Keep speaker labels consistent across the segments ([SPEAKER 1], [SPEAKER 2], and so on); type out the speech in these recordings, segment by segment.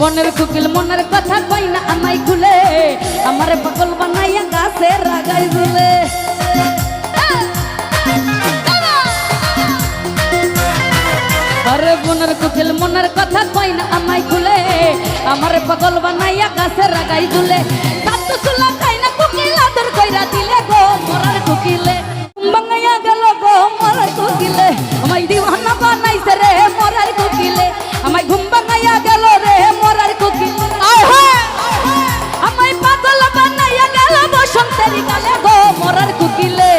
[SPEAKER 1] বনের কুকিল মনের কথা কই না আমায় খুলে? আমার পাগল বানাইয়া গাছে রাগাই দুলে আরে বনের কুকিল মনের কথা কই না আমায় খুলে? আমার পাগল বানাইয়া গাছে রাগাই দুলে সাতু সুলা খাই না কুকিল, আদর কইরা দিলে গো মরার কুকিলে। বাঙাইয়া গেল গো মরার কুকিলে। আমায় দিওয়ানা বানাইছে রে মরার আমায় ঘুম বানাইয়া গেল রে মরার কুকি। আয় হায় আমায় পাগল বানাইয়া গেল বসন্তের গালে গো মরার কুকিলে।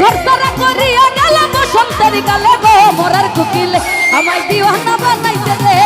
[SPEAKER 1] ঘর সারা করিয়া গেল বসন্তের গালে গো মরার কুকিলে। আমায় দিওয়ানা বানাইতে রে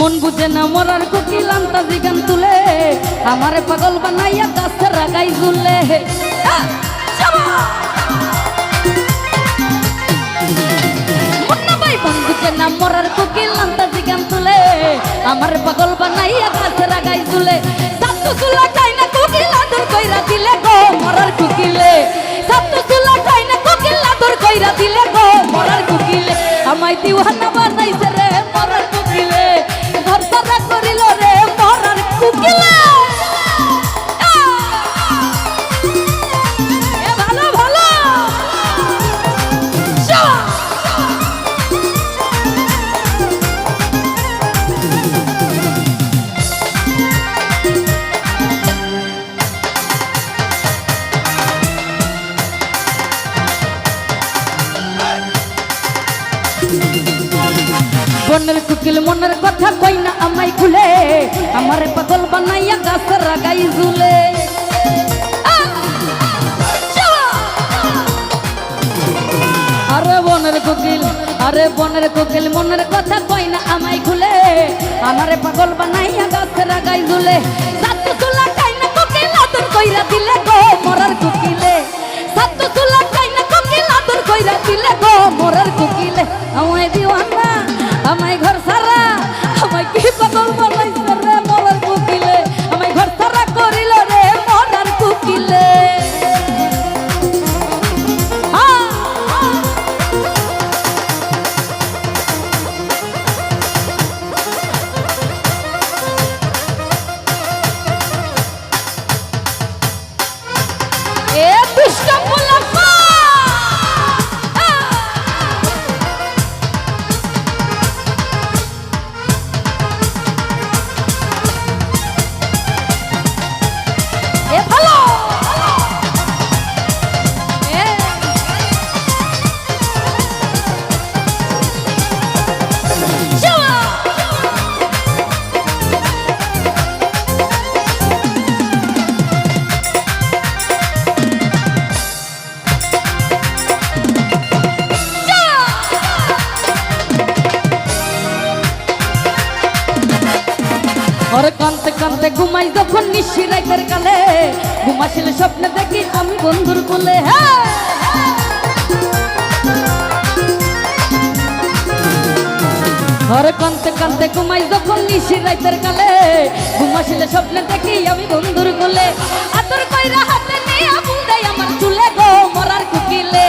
[SPEAKER 1] মন বুঝে না মরার কুকিলাম তাজি গান তুলে। আমার পাগল বানাইয়া গাছে রাগাই জুলে মরার কুকিলাম তাজি গান তুলে। আমার পাগল বানাইয়া গাছে বনের কুকিল, মনের কথা কই না আমায় খুলে। আমার পাগল বানাইয়া গাছ রাগাই জুলে! আরে বনের কোকিল, আরে বনের কোকিল, মনের কথা কই না আমায় খুলে। আমারে পাগল বানাইয়া গাছ রাগাই দুলে সাতু তুলা খাই না কোকিল আদর কইরা দিলে গো মরার কোকিলে। সাতু তুলা খাই না কোকিল আদর কইরা দিলে গো মরার আমায় ওরে কানতে কানতে ঘুমাই যখন নিশি রাইতের কালে। ঘুমাছিল স্বপ্নে দেখি আমি বন্ধুর কোলে। হ্যাঁ কানতে কানতে ঘুমাই যখন নিশি রাইতের কালে। ঘুমাছিল স্বপ্নে দেখি আমি বন্ধুর কোলে। আতর কইরা হাতে নিয়ে ফুল দেয় আমার চুলে গো মরার কুকিলে।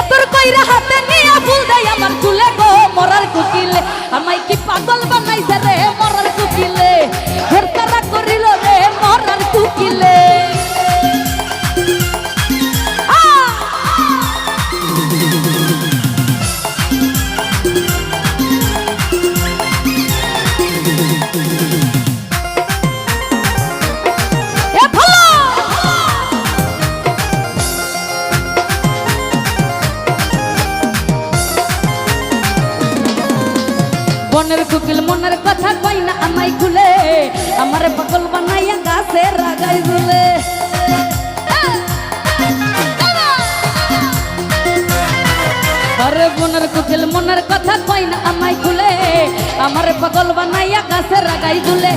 [SPEAKER 1] আতর কইরা হাতে নিয়ে ফুল দেয় আমার চুলে গো মরার কুকিলে। আমায় কি পাগল বানাইছে রে বনের কুকিল মনের কথা কই না আমায় খুলে। আমার পাগল বানাইয়া গাছে রাগাই দুলে কুকিল মনের কথা কই না আমায় খুলে। আমার পাগল বানাইয়া গাছে রাগাই দুলে।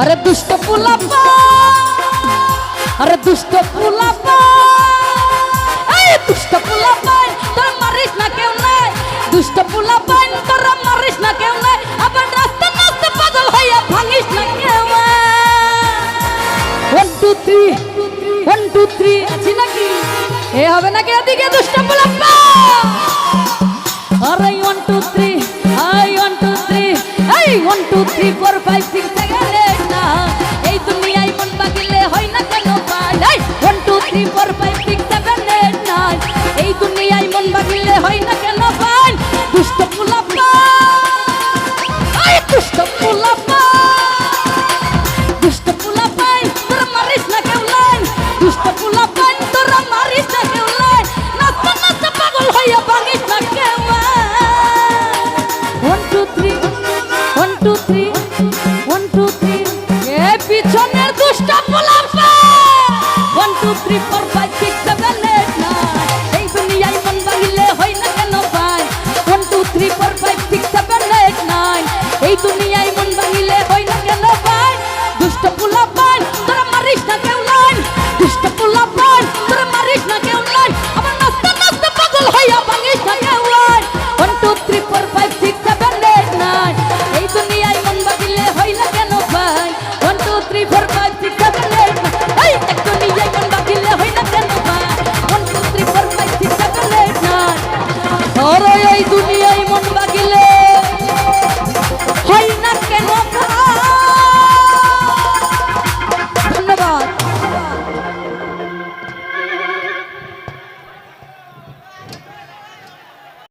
[SPEAKER 1] আরে দুষ্ট আরে দুষ্ট দুষ্ট দুষ্ট টু থ্রি টু থ্রি নাকি? এ হবে নাকি এদিকে দুষ্ট পুলাপা? আরে one two three I one two three এই one two three four five six two, three. দুনিয়ায়